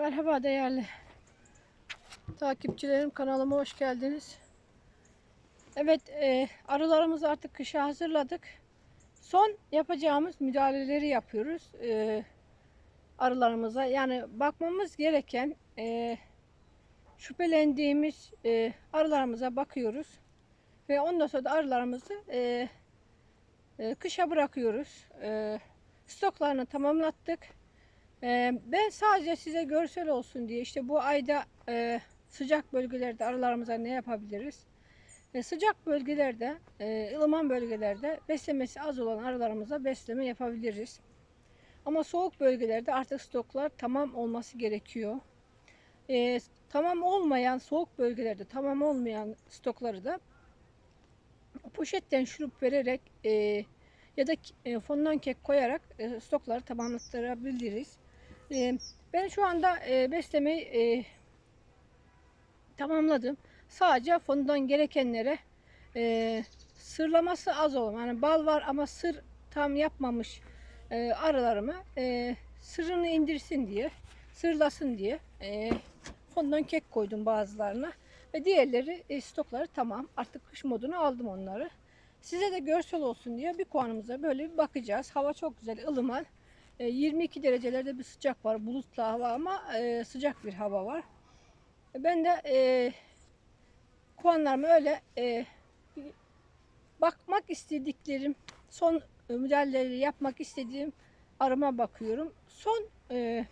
Merhaba değerli takipçilerim kanalıma hoş geldiniz. Evet e, arılarımızı artık kışa hazırladık. Son yapacağımız müdahaleleri yapıyoruz e, arılarımıza. Yani bakmamız gereken e, şüphelendiğimiz e, arılarımıza bakıyoruz. Ve ondan sonra da arılarımızı e, e, kışa bırakıyoruz. E, stoklarını tamamlattık. Ben sadece size görsel olsun diye işte bu ayda sıcak bölgelerde arılarımıza ne yapabiliriz? Sıcak bölgelerde, ılıman bölgelerde beslemesi az olan arılarımıza besleme yapabiliriz. Ama soğuk bölgelerde artık stoklar tamam olması gerekiyor. Tamam olmayan soğuk bölgelerde tamam olmayan stokları da poşetten şurup vererek ya da e, fondan kek koyarak stokları tamamlattırabiliriz. E, ben şu anda e, beslemeyi e, tamamladım. Sadece fondan gerekenlere e, sırlaması az olan, yani bal var ama sır tam yapmamış e, arılarıma e, sırrını indirsin diye, sırlasın diye e, fondan kek koydum bazılarına. Ve diğerleri e, stokları tamam. Artık kış modunu aldım onları. Size de görsel olsun diye bir kovanımıza böyle bir bakacağız. Hava çok güzel, ılıman. E, 22 derecelerde bir sıcak var. Bulutlu hava ama e, sıcak bir hava var. E, Ben de e, kovanlarımı öyle e, bakmak istediklerim, son e, müdahaleleri yapmak istediğim arıma bakıyorum. Son e,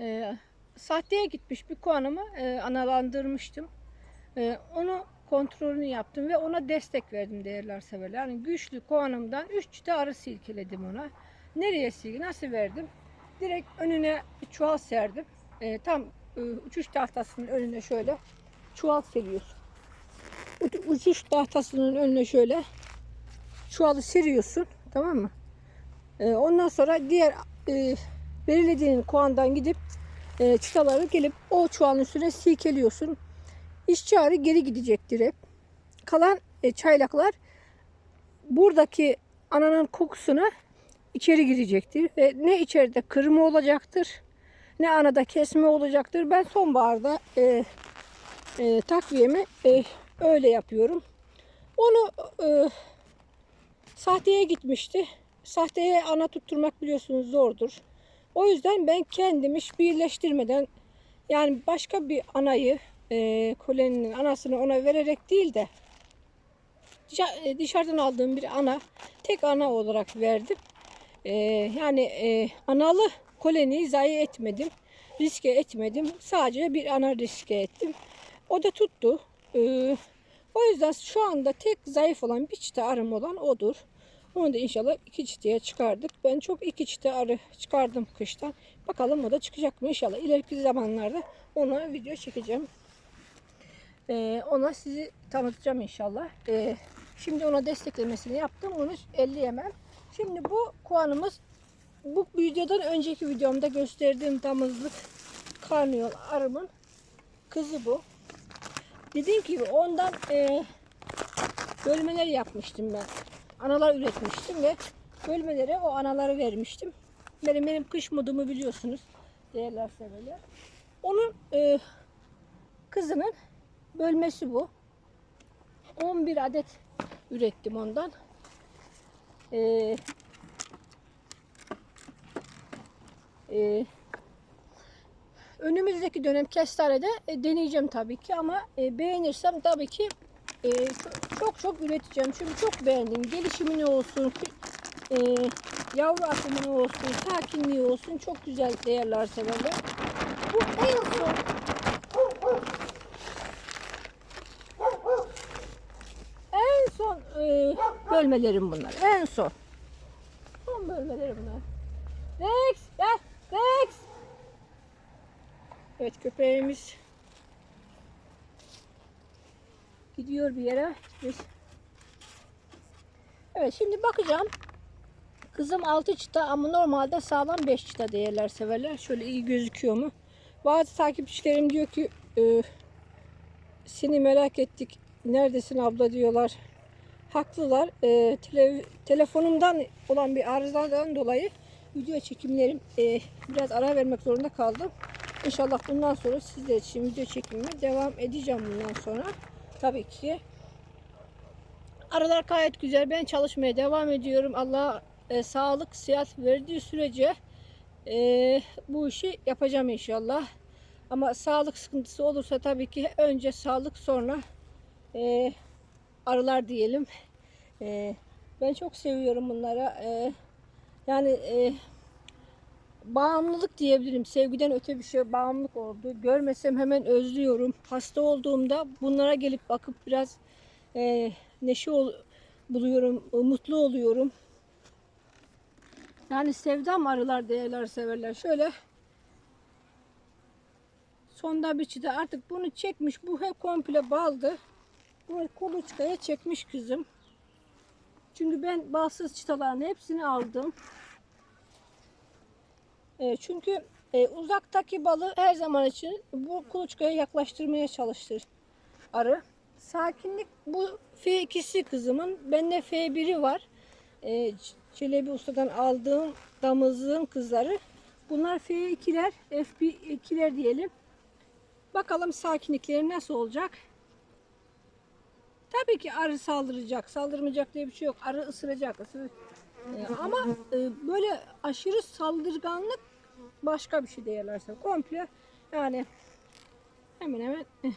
e, sahteye gitmiş bir kovanımı e, analandırmıştım. E, onu kontrolünü yaptım ve ona destek verdim değerli arseverler. Yani güçlü kovanımdan 3 çıta arı silkeledim ona. Nereye silgi nasıl verdim? Direkt önüne bir çuval serdim. E, tam e, uçuş tahtasının önüne şöyle çuval seriyorsun. Uç- Uçuş tahtasının önüne şöyle çuvalı seriyorsun. Tamam mı? E, ondan sonra diğer e, belirlediğin kovandan gidip e, çıtaları gelip o çuvalın üstüne silkeliyorsun. İşçi arı geri gidecektir hep. Kalan e, çaylaklar buradaki ananın kokusuna içeri girecektir. Ve ne içeride kırma olacaktır ne anada kesme olacaktır. Ben sonbaharda e, e, takviyemi e, öyle yapıyorum. Onu e, sahteye gitmişti. Sahteye ana tutturmak biliyorsunuz zordur. O yüzden ben kendim hiç birleştirmeden yani başka bir anayı e, koleninin anasını ona vererek değil de e, dışarıdan aldığım bir ana tek ana olarak verdim. E, yani e, analı koloniyi zayi etmedim. Riske etmedim. Sadece bir ana riske ettim. O da tuttu. E, o yüzden şu anda tek zayıf olan bir çıta arım olan odur. Onu da inşallah iki çıtaya çıkardık. Ben çok iki çıta arı çıkardım kıştan. Bakalım o da çıkacak mı inşallah. İleriki zamanlarda ona video çekeceğim. Ee, ona sizi tanıtacağım inşallah. Ee, şimdi ona desteklemesini yaptım. Onu elleyemem. Şimdi bu kovanımız bu videodan önceki videomda gösterdiğim damızlık karnıyol arımın kızı bu. Dediğim gibi ondan e, bölmeler yapmıştım ben. Analar üretmiştim ve bölmelere o anaları vermiştim. Benim benim kış modumu biliyorsunuz değerli severler. Onun e, kızının bölmesi bu. 11 adet ürettim ondan. Ee, e, önümüzdeki dönem kestanede e, deneyeceğim tabii ki ama e, beğenirsem tabii ki e, çok, çok üreteceğim. Çünkü çok beğendim. Gelişimi ne olsun, e, yavru akımı ne olsun, sakinliği olsun. Çok güzel değerler severler. Bu en son En son e, bölmelerim bunlar. En son. Son bölmelerim bunlar. Rex gel. Rex. Evet köpeğimiz gidiyor bir yere. Biz... Evet şimdi bakacağım. Kızım 6 çıta ama normalde sağlam 5 çıta değerler severler. Şöyle iyi gözüküyor mu? Bazı takipçilerim diyor ki e, seni merak ettik. Neredesin abla diyorlar. Haklılar. E, tele- telefonumdan olan bir arızadan dolayı video çekimlerim e, biraz ara vermek zorunda kaldım. İnşallah bundan sonra sizler için video çekimime devam edeceğim bundan sonra. Tabii ki. Aralar gayet güzel. Ben çalışmaya devam ediyorum. Allah e, sağlık, sıhhat verdiği sürece e, bu işi yapacağım inşallah. Ama sağlık sıkıntısı olursa tabii ki önce sağlık sonra e, arılar diyelim. E, ben çok seviyorum bunlara. E, yani e, bağımlılık diyebilirim. Sevgiden öte bir şey bağımlılık oldu. Görmesem hemen özlüyorum. Hasta olduğumda bunlara gelip bakıp biraz e, neşe ol, buluyorum, mutlu oluyorum. Yani sevdam arılar değerler severler. Şöyle sonda bir çıta artık bunu çekmiş. Bu hep komple baldı. Bu kuluçkaya çekmiş kızım. Çünkü ben balsız çıtaların hepsini aldım. E, çünkü e, uzaktaki balı her zaman için bu kuluçkaya yaklaştırmaya çalıştır arı. Sakinlik bu F2'si kızımın. Bende F1'i var. E, Çelebi Usta'dan aldığım damızlığın kızları. Bunlar F2'ler, F2'ler diyelim. Bakalım sakinlikleri nasıl olacak? Tabii ki arı saldıracak, saldırmayacak diye bir şey yok. Arı ısıracak, ısıracak. Ee, ama e, böyle aşırı saldırganlık başka bir şey değerlerse. Komple yani hemen hemen eh,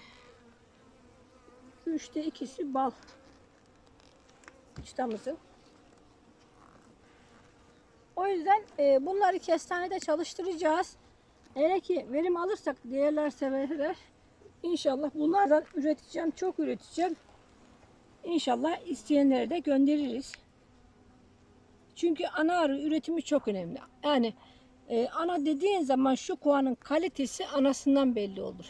üçte ikisi bal çıtamızın. O yüzden e, bunları kestanede çalıştıracağız. Eğer ki verim alırsak değerler severler. İnşallah bunlardan üreteceğim. Çok üreteceğim. İnşallah isteyenlere de göndeririz. Çünkü ana arı üretimi çok önemli. Yani e, ana dediğin zaman şu kovanın kalitesi anasından belli olur.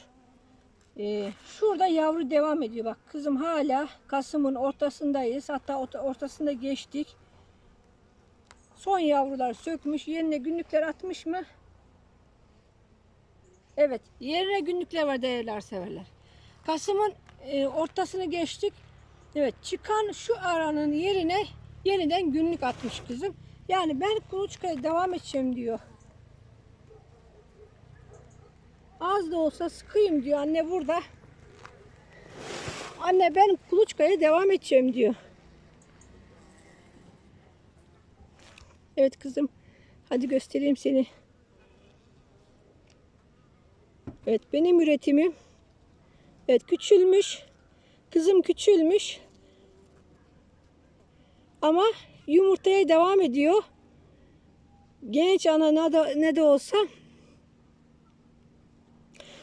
E, şurada yavru devam ediyor. Bak kızım hala Kasım'ın ortasındayız. Hatta orta- ortasında geçtik. Son yavrular sökmüş. Yerine günlükler atmış mı? Evet. Yerine günlükler var değerler severler. Kasım'ın e, ortasını geçtik. Evet çıkan şu aranın yerine yeniden günlük atmış kızım. Yani ben kuluçkaya devam edeceğim diyor. Az da olsa sıkayım diyor anne burada. Anne ben kuluçkaya devam edeceğim diyor. Evet kızım. Hadi göstereyim seni. Evet benim üretimim. Evet küçülmüş. Kızım küçülmüş. Ama yumurtaya devam ediyor. Genç ana ne de, ne de olsa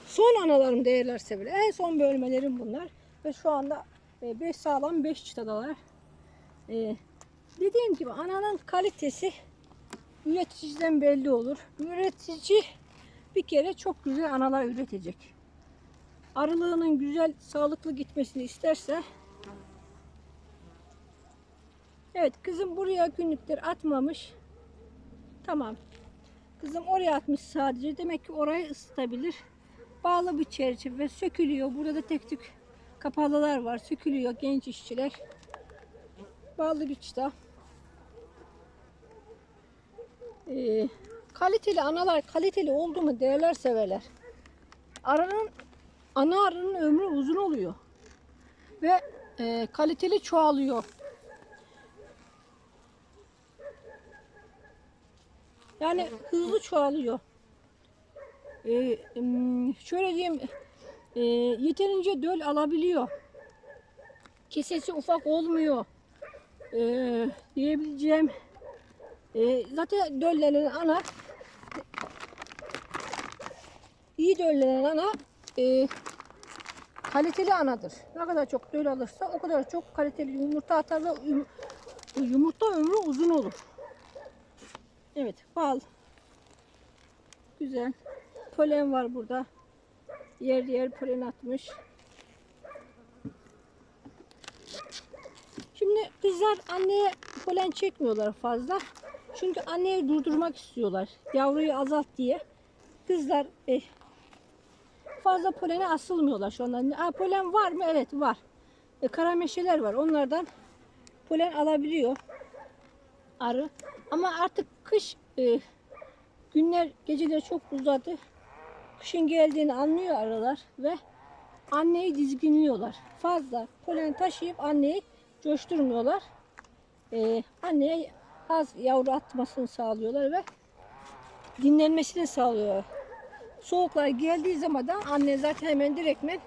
son analarım değerler sevilir. En son bölmelerim bunlar. Ve şu anda 5 sağlam 5 çıtadalar. E, dediğim gibi ananın kalitesi üreticiden belli olur. Üretici bir kere çok güzel analar üretecek. Arılığının güzel, sağlıklı gitmesini isterse Evet kızım buraya günlükler atmamış. Tamam. Kızım oraya atmış sadece. Demek ki orayı ısıtabilir. Bağlı bir çerçeve sökülüyor. Burada da tek tük kapalılar var. Sökülüyor genç işçiler. Bağlı bir çıta. Ee, kaliteli analar kaliteli oldu mu değerler severler. Arının ana arının ömrü uzun oluyor. Ve e, kaliteli çoğalıyor. Yani hızlı çoğalıyor. Ee, şöyle diyeyim, e, yeterince döl alabiliyor. Kesesi ufak olmuyor. Ee, diyebileceğim. Ee, zaten döllenen ana iyi döllenen ana e, kaliteli anadır. Ne kadar çok döl alırsa o kadar çok kaliteli yumurta atar ve yum- yumurta ömrü uzun olur. Evet bal. Güzel. Polen var burada. Yer yer polen atmış. Şimdi kızlar anneye polen çekmiyorlar fazla. Çünkü anneyi durdurmak istiyorlar. Yavruyu azalt diye. Kızlar eh, fazla polene asılmıyorlar şu anda. Aa, polen var mı? Evet var. E, kara var. Onlardan polen alabiliyor arı. Ama artık kış e, Günler, geceler çok uzadı. Kışın geldiğini anlıyor arılar ve anneyi dizginliyorlar. Fazla polen taşıyıp anneyi coşturmuyorlar. Ee, anneye az yavru atmasını sağlıyorlar ve dinlenmesini sağlıyorlar. Soğuklar geldiği zaman da anne zaten hemen direktmen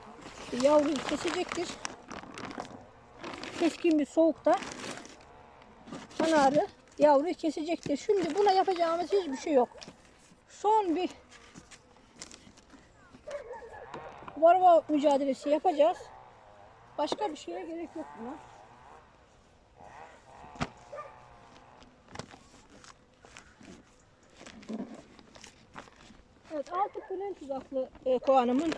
yavruyu kesecektir. Keskin bir soğukta ana arı yavruyu kesecektir. Şimdi buna yapacağımız hiçbir şey yok. Son bir varva mücadelesi yapacağız. Başka bir şeye gerek yok buna. Evet, altı polen tuzaklı e, kovanımın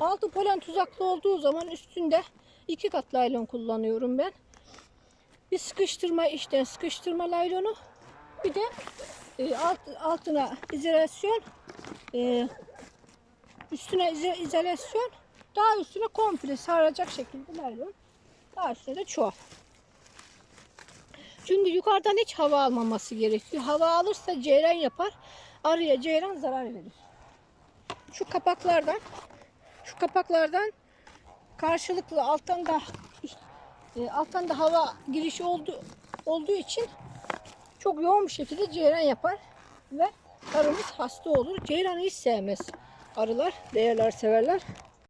altı polen tuzaklı olduğu zaman üstünde iki kat laylon kullanıyorum ben. Bir sıkıştırma işten sıkıştırma laylonu bir de e, alt, altına izolasyon e, üstüne izo- izolasyon daha üstüne komple saracak şekilde laylon daha üstüne de çuval. Çünkü yukarıdan hiç hava almaması gerekiyor. Hava alırsa ceyran yapar. Arıya ceyran zarar verir. Şu kapaklardan şu kapaklardan karşılıklı alttan da e, alttan da hava girişi oldu, olduğu için çok yoğun bir şekilde ceyran yapar ve arımız hasta olur. Ceyranı hiç sevmez arılar, değerler severler.